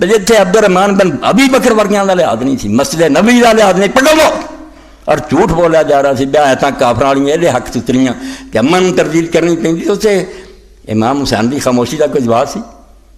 تو جتھے عبد الرحمان بن ابھی بکر ورگیاں کا لحاظ نہیں سی، مسجد نبی کا لحاظ نہیں پکڑو اور جھوٹ بولا جا رہا سی بیا ایتاں کافر والی یہ حق تتریاں کہ امن تبدیل کرنی پہنتی اسے امام حسین کی خاموشی کا کوئی جواب سی۔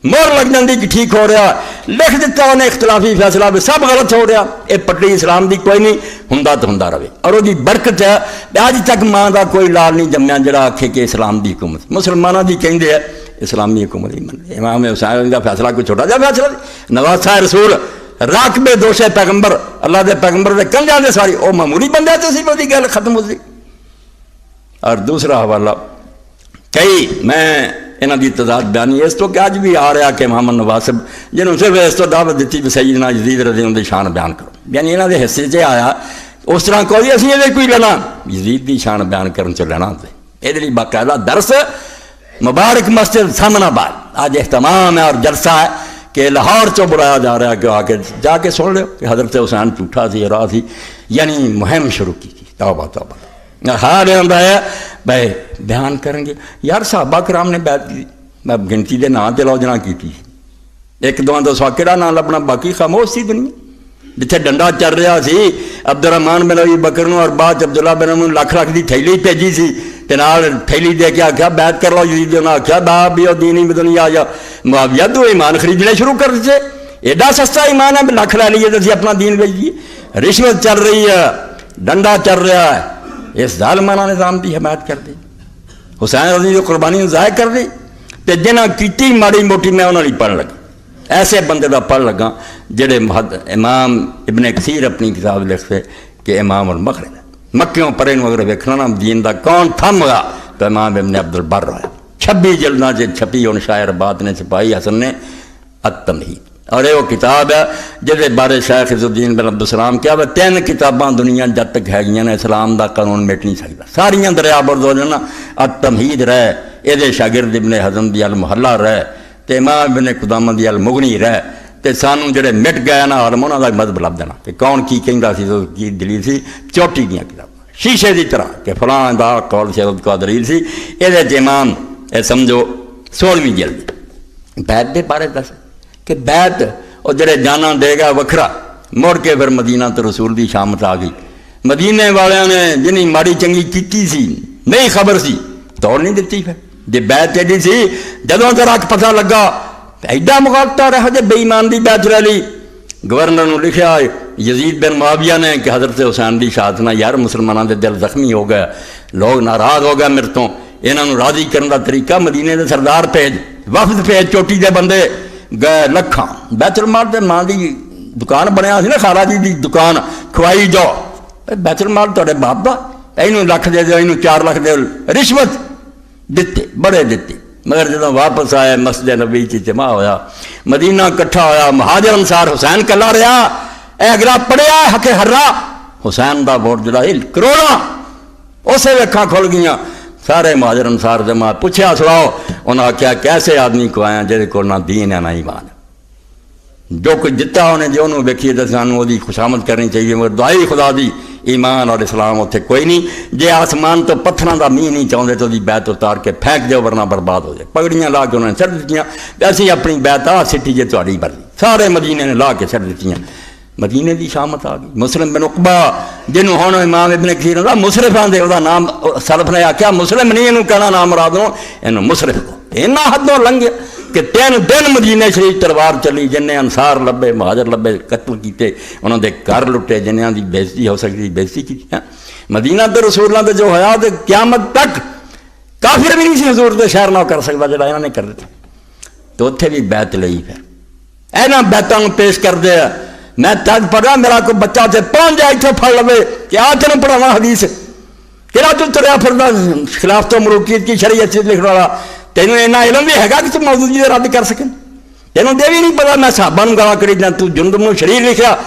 مور لگ جاتی کہ ٹھیک ہو رہا۔ لکھ دیتا انہیں اختلافی فیصلہ بھی سب غلط ہو رہا۔ یہ پٹری اسلام دی کوئی نہیں ہوں تو ہوں رہے۔ اور وہ برکت ہے، اج تک ماں دا کوئی لال نہیں جمیا جڑا آخے کہ اسلام دی حکومت۔ مسلمانوں دی کہندے ہے اسلامی حکومت ہی امام حسین کا فیصلہ کوئی چھوٹا جا فیصلہ نواز شاہ رسول راک بے دوشے پیغمبر، اللہ دے پیغمبر دے کل جانے ساری، او معمولی بندے تو سی وہی گل ختم ہو سی اور دوسرا حوالہ، کئی، میں انہوں کی تعداد بیانی اس تو کہ اج بھی آ رہا کہ محمد نواز صاحب، جنہوں صرف اس تو دعوت دیتی بھی سیدنا جدید رضی اللہ شان بیان کرو۔ یعنی انہوں کے حصے سے آیا، اس طرح کوئی، اسی یہ کوئی لینا۔ جدید کی شان بیان کرن چ لینا یہ باقاعدہ درس مبارک مسجد سامنا باد آج اہتمام ہے اور جلسہ ہے کہ لاہور چو بڑھایا جا رہا ہے، کہ آ کے جا کے سن لو کہ حضرت حسین ٹوٹا تھی راہ تھی یعنی مہم شروع کی تھی۔ توبہ توبہ۔ ہار ہے بھائی بیان کریں گے۔ یار، صحابہ کرام نے میں گنتی دے نام تے لوجنا کی تھی۔ ایک دو دسا کہڑا نام لبنا، باقی خاموش تھی دنیا۔ جتھے ڈنڈا چل رہا سی عبد الرحمان بن ابی بکر نو اور بعد عبداللہ بن عمر لاکھ لاکھ دی تھیلی بھیجی سی۔ تے نال تھیلی دے کے آکھیا بیعت کر لو یزید نے آکھیا با بھی دینی بدنی آ جا معاویہ تو ایمان خریدنے شروع کر دیتے۔ ایڈا سستا ایمان ہے، لکھ لے لیے تو اپنا دین بھیج دیے رشوت چل رہی ہے، ڈنڈا چل رہا ہے۔ اس ظالمانہ نظام دی حمایت کر دی۔ حسین رضی جو قربانی ضائع کر دی۔ تے جنہ کیتی ماڑی موٹی، میں انہوں نے پڑھ لگا۔ ایسے بندے دا پڑھ لگا، جڑے امام ابن کثیر اپنی کتاب لکھتے کہ امام المغرب مکیوں پرے نو اگر ویکھنا نا دین دا کون تھم گا؟ تو امام ابن عبد البر ہے۔ چھبی جلداں چ چھپی ان شاعر بات نے چھپائی حسن نے، التمہید۔ اور یہ وہ کتاب ہے جہے بارے شیخ عز الدین بن عبدالسلام کیا وہ تین کتاباں دنیا جد تک ہے گئی نے، اسلام دا قانون مٹ نہیں سکتا۔ ساریاں دریا برد ہو جانا التمہید رہ یہ شاگرد ابن حزم دی المحلہ رہ تے امام ابن قدامہ دی المغنی رہ تے سانو جڑے مٹ گئے نا عالم انہاں دا لب دینا۔ کہ کون کی کہندا سی تو کی دلیل سی؟ چوٹی دیاں کتاباں شیشے دی طرح۔ کہ فلاں دا قول سے کا دلیل سی۔ اے دے امام، اے سمجھو 16ویں جلد۔ بیت دے بارے دس۔ کہ بیت اور جڑے جانا دے گا وکھرا۔ مڑ کے پھر مدینہ تو رسول دی شامت آ گئی۔ مدینے والوں نے جنہیں ماڑی چنگی کیتی سی نہیں خبر سی، توڑ نہیں دیتی پھر۔ جی بیت ایڈی سی، جدوں ذرا پتہ لگا ایڈا مغالطہ رہا جے بے ایمان دی ڈاچرا لی گورنر نو لکھیا یزید بن معاویہ نے کہ حضرت حسین دی شہادت نہ یار مسلمانوں دے دل زخمی ہو گئے، لوگ ناراض ہو گئے میرے تو انہاں راضی کرنے دا طریقہ مدینے دے سردار پیج وفد پیج چوٹی دے بندے۔ گئے لکھاں، بیت المال دے ماں دی دکان بنیا سی نا، خالہ جی دی دکان۔ کھوائی جاؤ۔ بیچر المال تہاڈے باپ دا اینو لکھ دے دو اینو چار لکھ دے رشوت دیتے، بڑے دیتے۔ مگر جدو واپس آئے مسجد نبی چی جمع ہویا، مدینہ کٹھا ہویا، مہاجر انسار حسین کلا رہا اے اگلا پڑیا حق ہرا حسین دا ووٹ جڑا کروڑا اسے ویکھا کھل گیا سارے مہاجر انسار جمع پوچھا سناؤ، انہاں آخیا کیسے آدمی کو آیا جہے کو نہ دین ہے نہ ایمان جو کچھ جتا ہونے جو انہوں ویکھیے تو سانوں خوش خوشامد کرنی چاہیے، مگر دعائی خدا دی۔ ایمان اور اسلام اتنے کوئی نہیں۔ جے آسمان تو پتھروں کا مینی نہیں چاہتے تو بیت اتار کے پھینک دو ورنہ برباد ہو جائے۔ پگڑیاں لا کے انہوں نے چڑھ دیتی اسی اپنی بیت آ سٹی جے تاری دی سارے مدینے نے لا کے چڑھ دیتی مدینے دی شامت آ گئی۔ مسلم بن اقبا جنہوں ہوں امام ابن کثیر دا مسرف آدھے وہ نام سلف نے آخیا مسلم نہیں انہوں کہنا نام مرادوں یہ مسرف کو۔ یہاں حدوں لنگے۔ ਕੋ ਇੰਨਾ ਹੱਦੋਂ ਲੰਘਿਆ ਕਿ ਤਿੰਨ ਦਿਨ ਮਦੀਨੇ ਸ਼ਰੀਫ ਤਲਵਾਰ ਚੱਲੀ ਜਿੰਨੇ ਅਨਸਾਰ ਲੱਭੇ ਮਹਾਜਰ ਲੱਭੇ ਕਤਲ ਕੀਤੇ ਉਹਨਾਂ ਦੇ ਘਰ ਲੁੱਟੇ ਜਿਨ੍ਹਾਂ ਦੀ ਬੇਇੱਜ਼ਤੀ ਹੋ ਸਕਦੀ ਬੇਇੱਜ਼ਤੀ ਕੀਤੀ ਮਦੀਨਾ ਤੇ ਰਸੂਲਾਂ ਤੇ ਜੋ ਹੋਇਆ ਤੇ ਕਿਆਮਤ ਤੱਕ ਕਾਫਰ ਵੀ ਨਹੀਂ ਸੀ ਹਜ਼ੂਰ ਦੇ ਸ਼ਹਿਰ ਨਾਲ ਕਰ ਸਕਦਾ ਜਿਹੜਾ ਇਹਨਾਂ ਨੇ ਕਰ ਦਿੱਤਾ ਤੇ ਉੱਥੇ ਵੀ ਬੈਤ ਲਈ ਫਿਰ ਇਹਨਾਂ ਬੈਤਾਂ ਨੂੰ ਪੇਸ਼ ਕਰਦੇ ਆ ਮੈਂ ਤਦ ਪੜਿਆ ਮੇਰਾ ਕੋਈ ਬੱਚਾ ਤੇ ਪਹੁੰਚ ਜਾ ਇੱਥੇ ਫੜ ਲਵੇ ਕਿ ਆ ਤੈਨੂੰ ਪੜਾਵਾਂ ਹਦੀਸ ਕਿਹੜਾ ਤੂੰ ਤੁਰਿਆ ਫਿਰਦਾ ਖਿਲਾਫ ਤੋਂ ਮਰੂਕੀਤ ਕੀ ਸ਼ਰੀਅਤ ਚ ਲਿਖਣ ਵਾਲਾ ਤੈਨੂੰ ਇੰਨਾ ਇਲਮ ਵੀ ਹੈਗਾ ਕਿ ਤੂੰ ਮੌਜੂਦਗੀ ਦੇ ਰੱਦ ਕਰ ਸਕੇ ਤੈਨੂੰ ਦੇ ਵੀ ਨਹੀਂ ਪਤਾ ਮੈਂ ਸਾਹਬਾਂ ਨੂੰ ਗਾਲਾਂ ਕਰੀ ਜਾਂ ਤੂੰ ਜੁੰਦਬ ਨੂੰ ਸ਼ਰੀਰ ਲਿਖਿਆ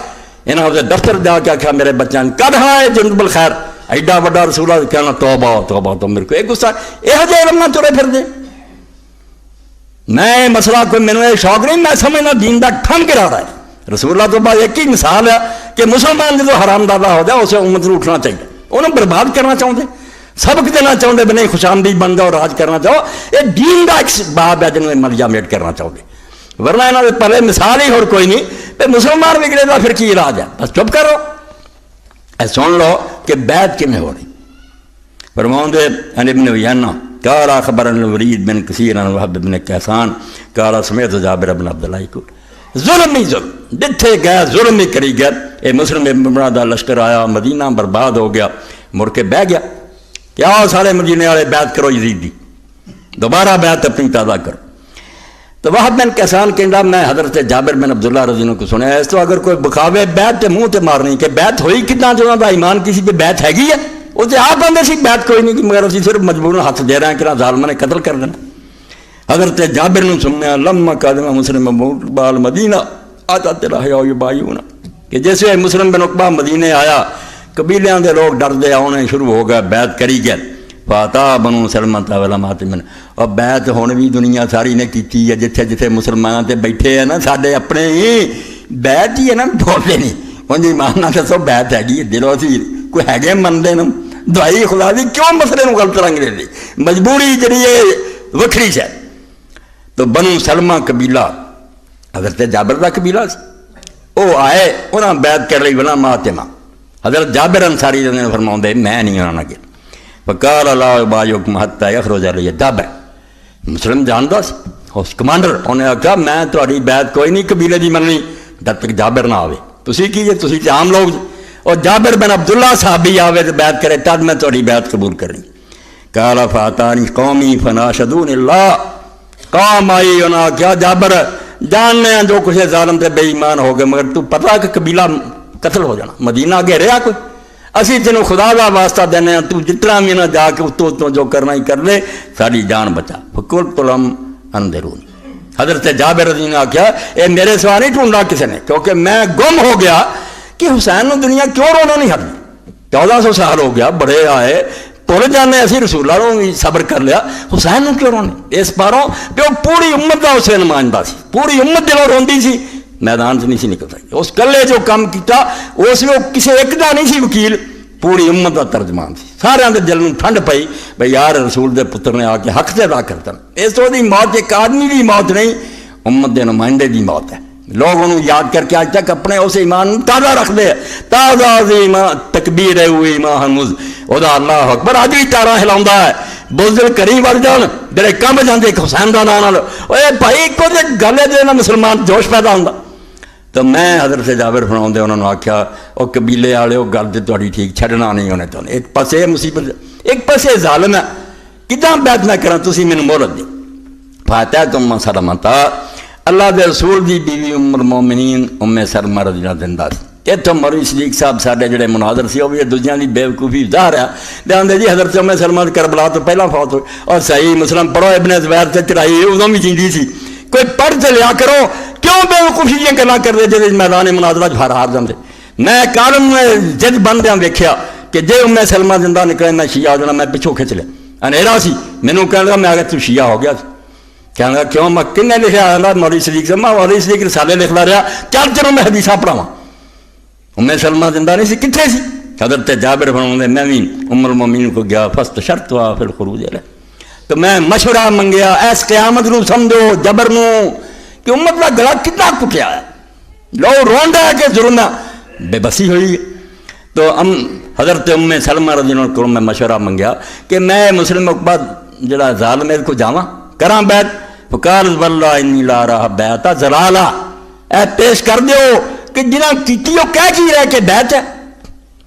ਇਹਨਾਂ ਉਹਦੇ ਦਫ਼ਤਰ ਜਾ ਕੇ ਆਖਿਆ ਮੇਰੇ ਬੱਚਿਆਂ ਨੂੰ ਕਦ ਹਾਂ ਇਹ ਜੁੰਦਬਲ ਖੈਰ ਐਡਾ ਵੱਡਾ ਰਸੂਲਾ ਕਹਿਣਾ ਤੋਬਾ ਤੋਬਾ ਤੋਂ ਮੇਰੇ ਕੋ ਇਹ ਗੁੱਸਾ ਇਹੋ ਜਿਹੇ ਇਲਮ ਨਾਲ ਤੁਰੇ ਫਿਰਦੇ ਮੈਂ ਇਹ ਮਸਲਾ ਕੋਈ ਮੈਨੂੰ ਇਹ ਸ਼ੌਕ ਨਹੀਂ ਮੈਂ ਸਮਝਦਾ ਦੀਨ ਦਾ ਠੰਮ ਕਿਰਾ ਹੈ ਰਸੂਲullah ਤੋਂ ਬਾਅਦ ਇੱਕ ਹੀ ਮਿਸਾਲ ਹੈ ਕਿ ਮੁਸਲਮਾਨ ਜਦੋਂ ਹਰਾਮਦਾਦਾ ਹੋ ਜਾਏ ਉਸੇ ਉਮਤ ਨੂੰ ਉੱਠਣਾ ਚਾਹੀਦਾ ਉਹਨੂੰ ਬਰਬਾਦ سبق دینا چاہتے بنے نہیں خوشامدی بن جاؤ، راج کرنا چاہو۔ یہ دین کا ایک باب ہے جنہوں ملجا میٹ کرنا چاہتے ورنہ یہاں کے پہلے مثال ہی اور کوئی نہیں۔ پہ مسلمان وگڑے گا پھر کی علاج ہے؟ بس چپ کرو۔ اے سن لو کہ بیت کیون ہو رہی۔ فرماؤں دے، ان ابن ویانا کارا خبر الورید بن کثیر ان وحب بن کیسان کارا سمیت جابر ابن عبداللہ کو۔ ظلم ہی ظلم۔ جتھے گئے، ظلم ہی کری گئے۔ اے مسلم ابن دا لشکر آیا، مدینہ برباد ہو گیا، مڑ کے بہ گیا۔ کیا سارے مدینے والے بیعت کرو، یزید دی۔ دوبارہ بیعت اپنی تازہ کرو۔ تو وہ بن کسان کہندا میں حضرت جابر بن عبداللہ رضی اللہ کو سنیا اس تو اگر کوئی بخاوے بیعت تے منہ تے مارنی کہ بیعت ہوئی کتنا جو دا ایمان کسی پہ بیعت ہے ہے وہ تے آپ آندے سی بیعت کوئی نہیں، مگر اسی صرف مجبور ہاتھ دے رہے ہیں کہ ظالمہ نے قتل کر دینا۔ حضرت جابر نے سنیا لما قادم مسلم بال مدینہ، آتا تیرا ہے یہ بایونا کہ جیسے مسلم بن اقبا مدینے آیا قبیلیاں دے لوگ ڈر دے آنے شروع ہو گئے، بیعت کری گئے۔ فاتا بنو سلمان تاولا ماتمن اور بیعت ہون بھی دنیا ساری نے کیتی ہے، جتھے جتھے مسلمان تے بیٹھے ہیں نا، ساڈے اپنے ہی بیعت ہی ہے نا، بولتے نہیں۔ ہوں جی ماننا دسو، بیعت ہے دلوں سی کوئی ہے منتے نا دوائی خدا دی، کیوں مسئلے نو غلط رنگ دے دی؟ مجبوری جڑی ہے، وکھری ہے تو بنو سلمہ قبیلہ، حضرت جابر دا قبیلہ سی۔ وہ آئے، انہاں بیعت کر رہی بنا ماتما حضرت جابر انصاری نے فرماؤں دے، میں نہیں آنا گیا فقال اللہ باجوکم حتی یخرج علیہ جابر۔ مسلم جاندا سی، اس کمانڈر انہیں آخیا میں تہاڈی بیعت کوئی نہیں، قبیلے دی مننی جب تک جابر نہ آوے۔ تسی کی تسی تے عام لوگ اور جابر بن عبداللہ صحابی آوے تے بیعت کرے تد میں تہاڈی بیعت قبول کرنی۔ قال فاتانی قومی فناشدون اللہ۔ قوم آئی انہاں کیا جابر جاننے ہیں جو کچھ ظالم تے بے ایمان ہو گئے، مگر تو پتہ کہ قبیلہ قتل ہو جانا، مدینہ اگے رہا کوئی؟ اسی تینوں خدا دا واسطہ دینے ہیں، تو جتنا بھی نہ جا کے اتو اتو جو کرنا ہی کر لے، ساری جان بچا۔ فکل تلم اندرون حضرت جابر رضی نے آخیا اے میرے سوا نہیں ڈھونڈا کسی نے؟ کیونکہ میں گم ہو گیا کہ حسین نو دنیا کیوں رونا نہیں ہٹی چودہ سو سال ہو گیا، بڑے آئے بھول جانے اسی رسول اللہ بھی صبر کر لیا۔ حسین نو کیوں رونے؟ اس باروں کہ وہ پوری امت کا اسے نمائندہ سی، پوری امت دلوں روندی سی۔ میدان سے نہیں سی نکل سکتی اس کلے جو کام کیتا، اس میں کسی ایک دا نہیں سی وکیل، پوری امت کا ترجمان سی۔ سارے دے دل میں ٹھنڈ پئی، بھئی یار رسول دے پتر نے آ کے حق سے ادا کرتا۔ اس تو دی موت، ایک آدمی دی موت نہیں، امت دے نمائندے دی موت ہے۔ لوگ انہوں یاد کر کے آج تک اپنے اس ایمان تازہ رکھ دے۔ تازہ ایمان، تکبیر ہے ہوئی ایمان ہنوز۔ او دا اللہ اکبر آج بھی تارا ہلاؤں ہے۔ بزدل کریم بڑھ جان، جڑے کم جاندے، ایک حسین دا نام لو اے بھائی کو دے گلے دے نا مسلمان جوش پیدا ہوندا۔ تو میں حضرت جابر فرماؤں دے انہوں نے آکھیا او قبیلے والے او گل تے تہاڈی ٹھیک چھڈنا نہیں ہونے تو ایک پاسے مصیبت ایک پاسے ظالم ہے کداں بیعت نہ کراں تسی مینوں مہلت دی فاتح تم سلمتا اللہ دے رسول دی بیوی ام المومنین ام سلمہ رضی اللہ زندہ سی اتوں مروی صدیق صاحب ساڈے جڑے مناظر سی وہ بھی دوجیاں دی بیوقوفی ظاہر ہے تے آندے جی حضرت ام سلمہ کربلا تو پہلا فوت ہوئی اور صحیح مسلم پڑھو ابن زبیر تے چڑھائی ادوں بھی جیندی سی کوئی پڑھ تے لیا کرو کیوں بیوقوفی دیاں جی گلاں کردے جے میدان مناظرہ جی چ ہار ہار جاندے؟ میں کالم جج بندیاں ویکھیا کہ جے ام سلمہ زندہ نکلے، میں شیعہ ہو جانا، میں پچھوں کھچ لیا۔ انیرا سی، مینوں کہن لگا میں آگے تو شیعہ ہو گیا سی۔ کہنے لگا کیوں؟ میں کن نے لکھا اللہ مولوی صدیق سے میں مولوی صدیق رسالے لکھدا رہا، چل چلو میں حدیثاں پڑھاواں۔ ام سلمہ زندہ نہیں سی کتنے سی؟ حضرت جابر فرماؤں میں بھی ام المومنین کو گیا فست شرط ہوا، پھر خروج علیہ تو میں مشورہ منگیا، ایس قیامت نو سمجھو، جبر نو کہ امت کا گلا کتنا کٹیا ہے۔ لو رونڈا ہے کہ ظلم بے بسی ہوئی۔ تو ام حضرت ام سلمہ رضی اللہ کو میں مشورہ منگیا کہ میں مسلم اقبا جڑا ظالم ہے کو جاواں۔ کراں بیت۔ فقال واللہ انی لا رہا بیتا زلالا اے پیش کر دیو کہ جنہاں کیتی ہو، کہہ کی رہے کہ بیت ہے۔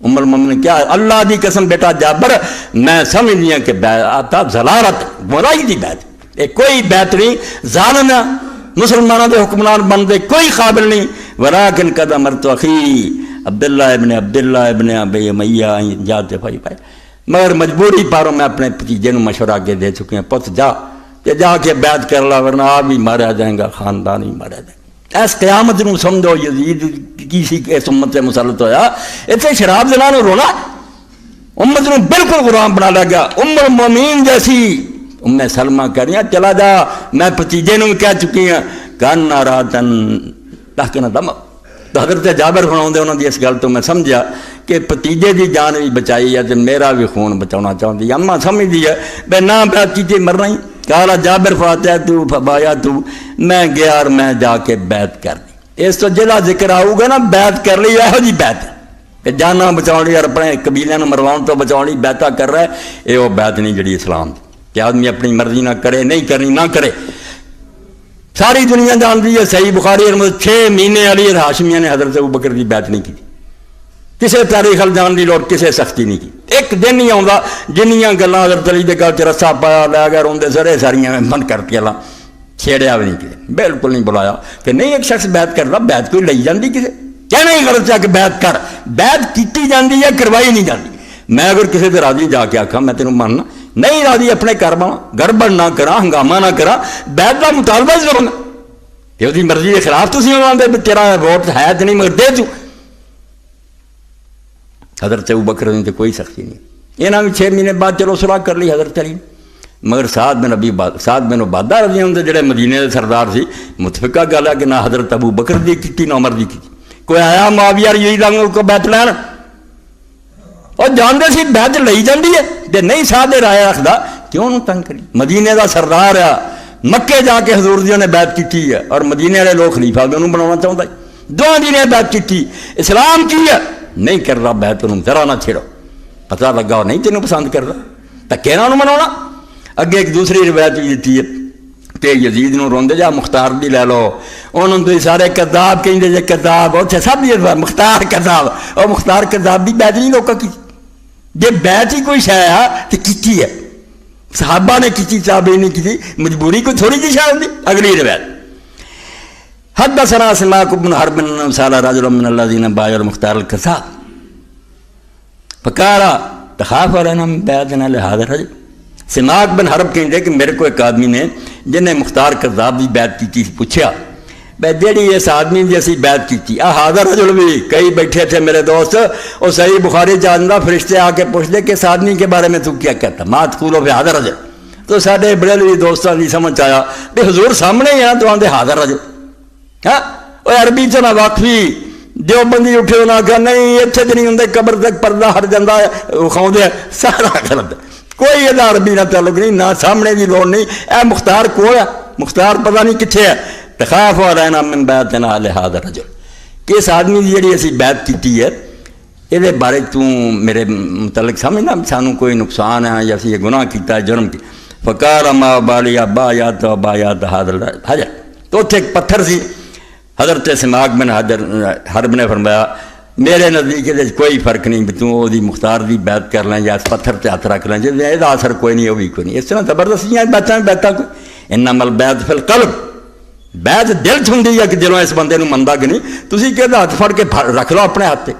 ام المومن نے کیا اللہ دی قسم بیٹا جابر، میں سمجھ لیا کہ بیتا زلالت برائی دی بیت۔ اے کوئی بیت نہیں، ظالم ہے۔ مسلمانوں دے حکمران بندے کوئی قابل نہیں۔ ولیکن قد امرت اخی عبداللہ ابن عبداللہ ابن ابی امیہ جاتے پائی پائے مگر مجبوری پاروں میں اپنے پتیجے نو مشورہ کے دے چکے ہیں۔ پت جا کہ جا کے بیعت کر لا، ورنہ آپ بھی مارا جائیں گا، خاندان ہی مارا جائے گا۔ اس قیامت نو سمجھو، یزید کسی اس امت سے مسلط ہویا۔ اتنے شراب دلانو رونا۔ امت نو بالکل غلام بنا لگا ام المومین جیسی ام سلمہ کہہ رہی ہیں چلا جا، میں پتیجے نو کہہ چکی ہاں۔ کن آ تن تحقیق دم حضرت جابر فرماؤں دے انہوں نے اس گل تو میں سمجھا کہ پتیجے دی جان بھی بچائی ہے تو میرا بھی خون بچانا چاہتی اما سمجھ دی ہے، بے نہ پتیجے مرنا ہی۔ کہا جابر فاتح تو، فبایا تو، میں گیا اور میں جا کے بیعت کر دی۔ اس تو جہاں ذکر آؤ گا نا، بیعت کر لی یہو جی بیعت کہ جانا بچاؤنی اور اپنے قبیلیاں مروان تو بچاؤنی بیعتہ کر رہا ہے یہ وہ بیعت نہیں جڑی اسلام دی۔ کہ آدمی اپنی مرضی نہ کرے، نہیں کرنی، نہ کرے۔ ساری دنیا جانتی ہے، صحیح بخاری چھ مہینے علی ہاشمیہ نے حضرت بکر کی بیعت نہیں کی۔ کسی تاریخ الجان کی لوٹ کسی سختی نہیں کی۔ ایک دن نہیں آتا جنیاں گلاں حضرت علی کے گھر چ رسا پایا لیا گیا روندے سرے ساریا میں من کر کے اللہ چھیڑیا بھی نہیں کسی بالکل نہیں بلایا۔ کہ نہیں، ایک شخص بیعت کر رہا بیعت کوئی لئی جاتی کسی کہنا ہی غلط ہے کہ بیعت کر؟ بیعت کیتی جاندی ہے کروائی نہیں جاندی؟ میں اگر کسی دے راضی جا کے آخا میں تینوں ماننا نہیں راضی اپنے گھر بنا گڑبڑ نہ کرا، ہنگامہ نہ کرا، بیت کا مطالبہ ہی گا یہ مرضی کے خلاف تھی انہوں نے تیرا ووٹ ہے تو نہیں مگر دے دوں حضرت ابو بکر نے تو کوئی سختی نہیں۔ یہاں بھی چھ مہینے بعد چلو سلاح کر لی حضرت علی۔ مگر سعد دن ابھی با... سعد بن بادہ رضی ہوں جڑے مدینے کے سردار سے متفقہ گل ہے کہ نہ حضرت ابو بکر دی کی، نہ عمر دی کوئی آیا، معاویہ رضی اللہ کو بیت لین۔ اور جانتے سی بیت لئی جاندی ہے تے نہیں سعد رائے رکھدا کیوں انہوں تنگ کری مدینے دا سردار ہے مکے جا کے حضور جی نے بیت کیتی ہے اور مدینے والے لوگ خلیفہ بھی انہوں بنانا چاہتا ہے دو دی نے بیت کیتی اسلام کی ہے نہیں کر رہا بیت انہوں ذرا نہ چھڑو پتہ لگا نہیں تینوں پسند کر رہا تکے نہ انہوں مناونا اگے ایک دوسری روایت بھی دیتی ہے کہ یزید نو روندے جا مختار بھی لے لو انہوں تو سارے کذاب کہیں جے کذاب اوتھے سب مختار کذاب او مختار کذاب بھی بیت نہیں لوکا کی جے بیت ہی کوئی شے ہے تے کیتی ہے۔ صحابہ نے کیتی صحابہ نہیں کیتی مجبوری کوئی تھوڑی جی شاہ ہوندی اگلی روایت۔ حدثنا سماك بن حرب بن سال رجل من الذين بايعوا المختار الكذاب فقال، تخاف علينا من بيعتنا لهذا الرجل۔ سماک بن حرب کہندے کہ میرے کو ایک آدمی نے، جنہیں مختار کذاب دی بیعت کی تھی پوچھا بے جیڑی اس آدمی دی اسی بیعت کی تھی آ حاضر رجل بھی۔ کئی بیٹھے تھے میرے دوست۔ اور صحیح بخاری جاندا فرشتے آ کے پوچھ دے کہ اس آدمی کے بارے میں تو کیا کہتا؟ مات کولو بھی حاضر رجل تو سارے بڑے لوگ دوستاں دی سمجھ آیا کہ حضور سامنے ہی ہیں، تو آندے حاضر رجل ہاں؟ وہ عربی چ نہ واقفی۔ جو بندی اٹھے، انہاں کہ نہیں اتنے تو نہیں ہوں قبر تک پردہ ہٹ جاتا ہے سارا غلط ہے کوئی یہ عربی نہ تعلق نہیں، نہ سامنے کی لوڑ نہیں۔ اے مختار کول ہے، مختار پتہ نہیں کتنے ہے۔ تخاف ہو رہنا من بیت نہ لحاظ رجل کہ اس آدمی کی جڑی اسی بیت کیتی ہے یہ بارے تو میرے متعلق سمجھنا، سانو کوئی نقصان ہے یا اسی یہ گناہ کیتا ہے، جرم کی فقال ما بالی ابا یا تو ابا یا تو حاضر حجر تو اتنے ایک پتھر سی، حضرت سماق بن حضر حرب نے فرمایا، میرے نزدیک یہ کوئی فرق نہیں بھی تو دی مختار دی بیعت کر لیں یا اس پتھر تے ہاتھ رکھ لیں جی یہ اثر کوئی نہیں وہ بھی کوئی نہیں۔ اس طرح زبردستیاں بیعتاں بیعتاں کوئی۔ انما البیعت فی القلب۔ بیعت دل چ ہوندی ہے کہ دلوں اس بندے نو مندا کہ نہیں تسی کہ ہاتھ پھڑ کے رکھ لو اپنے ہاتھ تے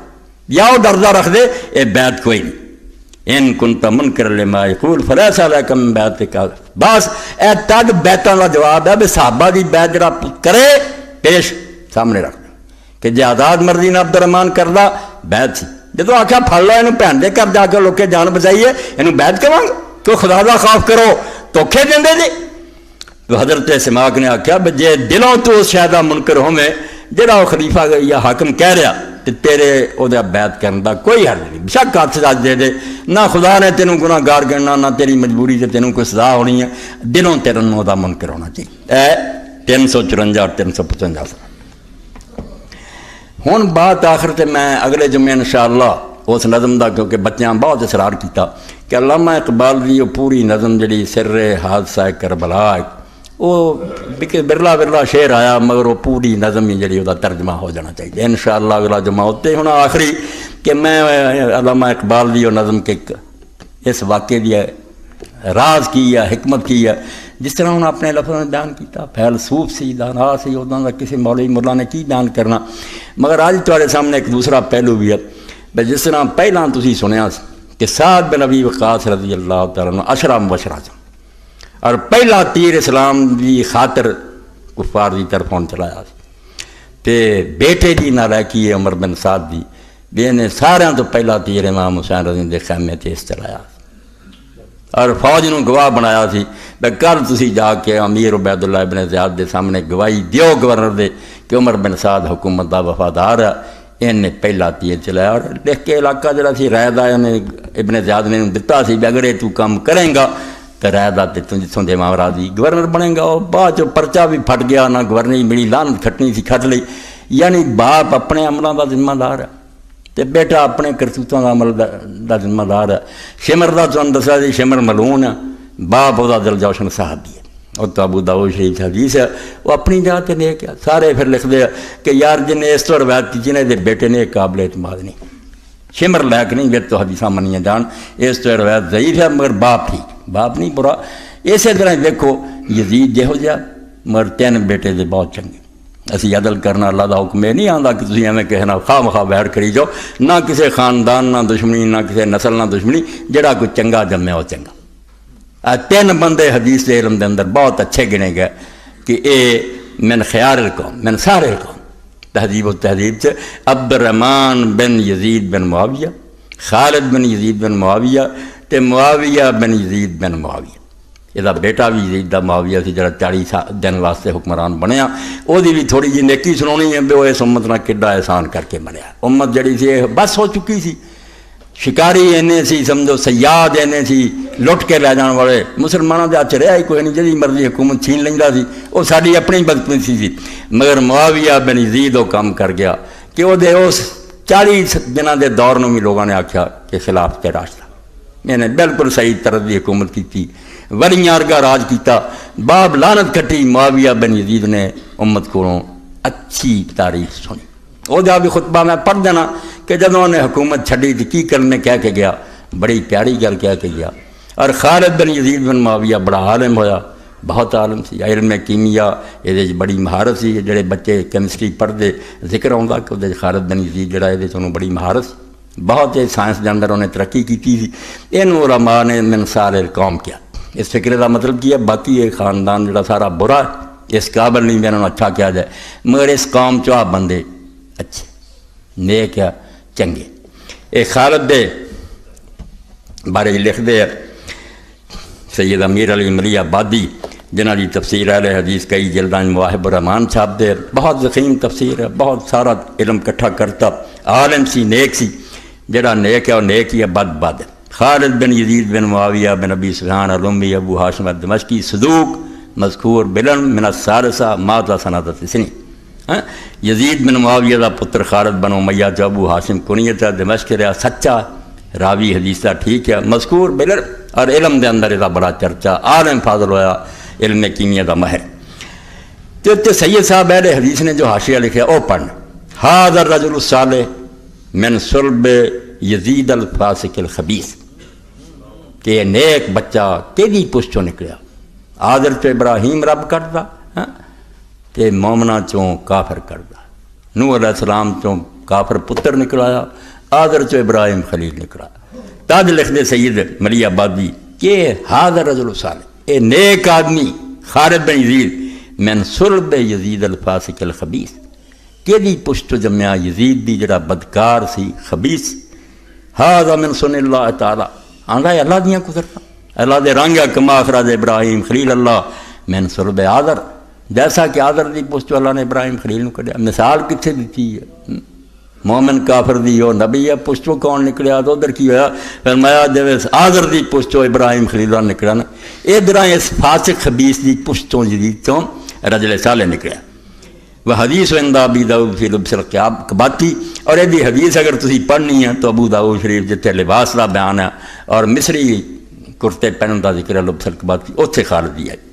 یا وہ ڈردا رکھ دے اے بیعت کوئی نہیں ان کنت منکر لما یقول فلیس علیکم من بیعت کا بس اے تد بیعتاں دا جواب ہے بھی صحابہ دی بیعت جڑا کرے پیش سامنے رکھ کہ جے آزاد مرضی نے عبد الرحمان کردا بیعت سی جدو آخیا پھڑ لو یہ بھن دے گھر جا کے لوکے جان بچائیے یہ بیعت کروں گے تو خدا دا خوف کرو دھوکھے دیں جی تو حضرت سماق نے آخیا بھی جے دلوں تو شاید منکر ہوے جہاں وہ خلیفہ یا حاکم کہہ رہا تو تیرے وہ بیعت کرنے دا کوئی حل نہیں، بشک ہاتھ سج دے دے۔ نہ خدا نے تینوں گناہ گار گننا، نہ تیری مجبوری سے تینوں کوئی سزا ہونی ہے۔ دلوں تیرے نو دا منکر ہونا چاہیے۔ اے تین سو چورنجا اور تین سو پچونجا سال۔ ہوں بات آخر تے میں اگلے جمعے انشاءاللہ اس نظم دا، کیونکہ بچیاں بہت اصرار کیتا، کہ علامہ اقبال دی وہ پوری نظم جڑی سر حادثہ کربلا وہ برلا برلا شعر آیا، مگر وہ پوری نظم ہی جڑی، وہ ترجمہ ہو جانا چاہیے۔ انشاءاللہ اگلا جمعہ ہوتے ہوں آخری کہ میں، علامہ اقبال دی وہ نظم کے اس واقعے دی راز کی یا حکمت کی ہے۔ جس طرح انہوں نے اپنے لفظوں میں بیان کیتا پھیل سوف سی، دانا سی ادھر کا کسی مولوی ملا نے کی بیان کرنا؟ مگر آج تھوڑے سامنے ایک دوسرا پہلو بھی ہے۔ بھائی جس طرح پہلا تھی سنیا کہ سعد بن نبی وقاص رضی اللہ تعالیٰ اشرا مبشرا چ اور پہلا تیر اسلام کی خاطر کفار کی طرفوں چلایا تے بیٹے کی نہ رہی ہے عمر بن سعد دی بے نے سارے تو پہلا تیر امام حسین رضی دے خیمے تے اس چلایا اور فوج نو گواہ بنایا سی بے کل تسی جا کے امیر عبید اللہ ابن زیاد دے سامنے گواہی دیو گورنر دے کہ عمر بن سعد حکومت دا وفادار ہے ان نے پہلا تیر چلایا اور لکھ کے علاقہ جڑا سی رائے دا نے ابن زیاد نے دتا سی بھی اگر یہ تو کام کریں گا ਤੇ ਰਾਇ ਦਾ ਤੇ ਤੂੰ ਜਿੱਥੋਂ ਦੇ ਮਾਮਰਾ ਦੀ ਗਵਰਨਰ ਬਣੇਗਾ ਉਹ ਬਾਅਦ ਚ ਪਰਚਾ ਵੀ ਫਟ ਗਿਆ ਨਾ ਗਵਰਨਰੀ ਮਿਲੀ ਲਾਹਨਤ ਖੱਟਣੀ ਸੀ ਖੱਟ ਲਈ ਯਾਨੀ ਬਾਪ ਆਪਣੇ ਅਮਲਾਂ ਦਾ ਜ਼ਿੰਮੇਦਾਰ ਹੈ ਤੇ ਬੇਟਾ ਆਪਣੇ ਕਰਤੂਤਾਂ ਦਾ ਅਮਲ ਦਾ ਦਾ ਜ਼ਿੰਮੇਦਾਰ ਹੈ ਸ਼ਿਮਰ ਦਾ ਤੁਹਾਨੂੰ ਦੱਸਿਆ ਜੀ ਸ਼ਿਮਰ ਮਲੂਨ ਹੈ ਬਾਪ ਉਹਦਾ ਦਿਲ ਜੋਸ਼ਨ ਸਾਹਿਬ ਦੀ ਹੈ ਉਹ ਤਾਂ ਅਬੂ ਦਾਊਦ ਸ਼ਰੀਫ ਦੀ ਹਦੀਸ ਹੈ ਉਹ ਆਪਣੀ ਜਗ੍ਹਾ ਤੇ ਨੇਕ ਹੈ ਸਾਰੇ ਫਿਰ ਲਿਖਦੇ ਆ ਕਿ ਯਾਰ ਜਿਨੇ ਇਸ ਤੋਂ ਰਵਾਇਤ ਕੀਤੀ ਜਿਹਨੇ ਦੇ ਬੇਟੇ ਨੇ ਕਾਬਲ ਇਤਮਾਦ ਨਹੀਂ ਸ਼ਿਮਰ ਲਾਇਕ ਨਹੀਂ ਫਿਰ ਤੋਂ ਹਦੀਸਾਂ ਮੰਨੀਆਂ ਜਾਣ ਇਸ ਤੋਂ ਰਵਾਇਤ ਜ਼ਈਫ ਹੈ ਮਗਰ ਬਾਪ ਠੀਕ ਬਾਪ ਨਹੀਂ ਬੁਰਾ باپ نہیں، برا۔ اسی طرح دیکھو، یزید جہو جہا، مگر تین بیٹے دے بہت چنگے۔ اسی عدل کرنا اللہ دا حکم یہ نہیں آتا کہ تھی ایویں کہنا، خواہ مخواہ بہر کری جاؤ۔ نہ کسی خاندان، نہ دشمنی، نہ کسی نسل، نہ دشمنی، جڑا کوئی چنگا جمے وہ چنگا۔ تین بندے حدیث دے علم دے اندر بہت اچھے گنے گئے کہ اے، من خیار القوم، من سار القوم۔ تہذیب و تہذیب سے عبد الرحمن بن یزید بن معاویہ، خالد بن یزید بن معاویہ تے معاویہ بن یزید بن معاویہ ਇਹਦਾ ਬੇਟਾ ਵੀ ਯਜ਼ੀਦ ਦਾ ਮਾਵੀਆ ਸੀ ਜਿਹੜਾ 40 ਸਾ- ਦਿਨ ਵਾਸਤੇ ਹੁਕਮਰਾਨ ਬਣਿਆ ਉਹਦੀ ਵੀ ਥੋੜੀ ਜਿਹੀ ਨੇਕੀ ਸੁਣਾਉਣੀ ਹੈ ਵੀ ਉਹ ਇਸ ਉਮਤ ਨਾਲ ਕਿੱਡਾ ਇਹਸਾਨ ਕਰਕੇ ਬਣਿਆ ਉਮਤ ਜਿਹੜੀ ਸੀ ਇਹ ਬਸ ਹੋ ਚੁੱਕੀ ਸੀ ਸ਼ਿਕਾਰੀ ਇਹਨੇ ਸੀ ਸਮਝੋ ਸਯਾਦ ਇਹਨੇ ਸੀ ਲੁੱਟ ਕੇ ਲੈ ਜਾਣ ਵਾਲੇ ਮੁਸਲਮਾਨਾਂ ਦੇ ਹੱਥ 'ਚ ਰਿਹਾ ਹੀ ਕੋਈ ਨਹੀਂ ਜਿਹਦੀ ਮਰਜ਼ੀ ਹਕੂਮਤ ਛੀਨ ਲੈਂਦਾ ਸੀ ਉਹ ਸਾਡੀ ਆਪਣੀ ਬਦਕਿਸਮਤੀ ਸੀ ਮਗਰ ਮੁਆਵੀਆ ਬਨ ਯਜ਼ੀਦ ਉਹ ਕੰਮ ਕਰ ਗਿਆ ਕਿ ਉਹਦੇ ਉਸ 40 ਦਿਨਾਂ ਦੇ ਦੌਰ ਨੂੰ ਵੀ ਲੋਕਾਂ ਨੇ ਆਖਿਆ ਕਿ ਖਿਲਾਫ ਤੇ ਰਾਸਤਾ انہیں بالکل صحیح طرح دی حکومت کی وریار کا راج کیتا، باب لانت کٹی معاویہ بن یزید نے امت کو اچھی تاریخ سنی۔ وہ دیا بھی خطبہ میں پڑھ دینا کہ جب نے حکومت چھڑی تھی کی کرنے کہہ کے گیا؟ بڑی پیاری گل کہہ کے گیا۔ اور خالد بن یزید بن معاویہ بڑا عالم ہویا، بہت عالم سی۔ علم کیمیا یہ بڑی مہارت سی۔ جڑے بچے کیمسٹری پڑھتے ذکر آؤں کہ خالد بن یزید جڑا یہ بڑی مہارت سی۔ بہت سے سائنس جانداروں نے ترقی کی تھی۔ ان علماء نے منصار القوم کیا۔ اس فکرے کا مطلب کیا، باقی یہ خاندان جڑا سارا برا ہے، اس قابل نہیں میں اچھا کیا جائے۔ مگر اس قوم چو آپ بندے اچھے، نیک یا چنگے۔ اے خالد دے بارے لکھ دے سید امیر علی ملی آبادی جنہ کی تفسیر اہل حدیث کئی جلدان مواہب الرحمان صاحب دے۔ بہت زخیم تفسیر ہے، بہت سارا علم کٹھا کرتا، عالم سی، نیک سی۔ جڑا نیک ہے وہ نیک ہی ہے، بد بد۔ خالد بن یزید بن معاویہ بن ابی سبحان علمی ابو ہاشم دمشقی صدوق، مذکور بلن، من السارسہ ماتا صنعت سنی۔ ہاں؟ یزید بن معاویہ دا پتر خالد بن امیہ، جو ابو ہاشم کنیتا دمشق رہا، سچا راوی حدیث ٹھیک ہے۔ مذکور بلن اور علم دے اندر دا بڑا چرچا، عالم فاضل ہویا، علم کیمیہ دا مہر تو سید صاحب اہل حدیث نے جو حاشیہ لکھا وہ پڑھنا۔ حاضر رجل السالح من صلب یزید الفاسق الخبیث، کہ یہ نیک بچہ تیری پشتوں نکلیا۔ آدر چو ابراہیم رب کردا تے ہاں؟ مومنا چوں کافر کردا نوح علیہ السلام چوں کافر پتر نکلایا آدر چو ابراہیم خلیل نکلا۔ تاج لکھ دے سید ملی آبادی، کہ حاضر رجل صالح، اے نیک آدمی، خالد بن یزید، من صلب یزید الفاسق الخبیث۔ کیدی پشت جمع یزید دی جڑا بدکار سی خبیص ہاضا من سن اللہ تعالی۔ آندا ہے اللہ دیاں قدرت اللہ دے رنگا کما اخراج ابراہیم خلیل اللہ۔ من سلب آدر جیسا کہ آدر دی پشت اللہ نے ابراہیم خلیل نو کڈیا۔ مثال کتھے دتی ہے؟ مومن کافر دی ہو نبی ہے، پشتو کون نکلیا؟ تو ادھر کی ہویا؟ فرمایا جے آدر دی پشتو ابراہیم خلیلہ نکلا نا۔ ادھر اس فاسق خبیث دی پشتو جدید تو رجل صالح نکلیا۔ وہ حدیث وندہ ابی داؤد فی لبس القیاب کباتی اور یہ حدیث اگر تسی پڑھنی ہے تو ابو داؤد شریف جتھے لباس دا بیان ہے اور مصری کرتے پہنن دا ذکر ہے لبس القباتی اوتھے خالد دی آئی۔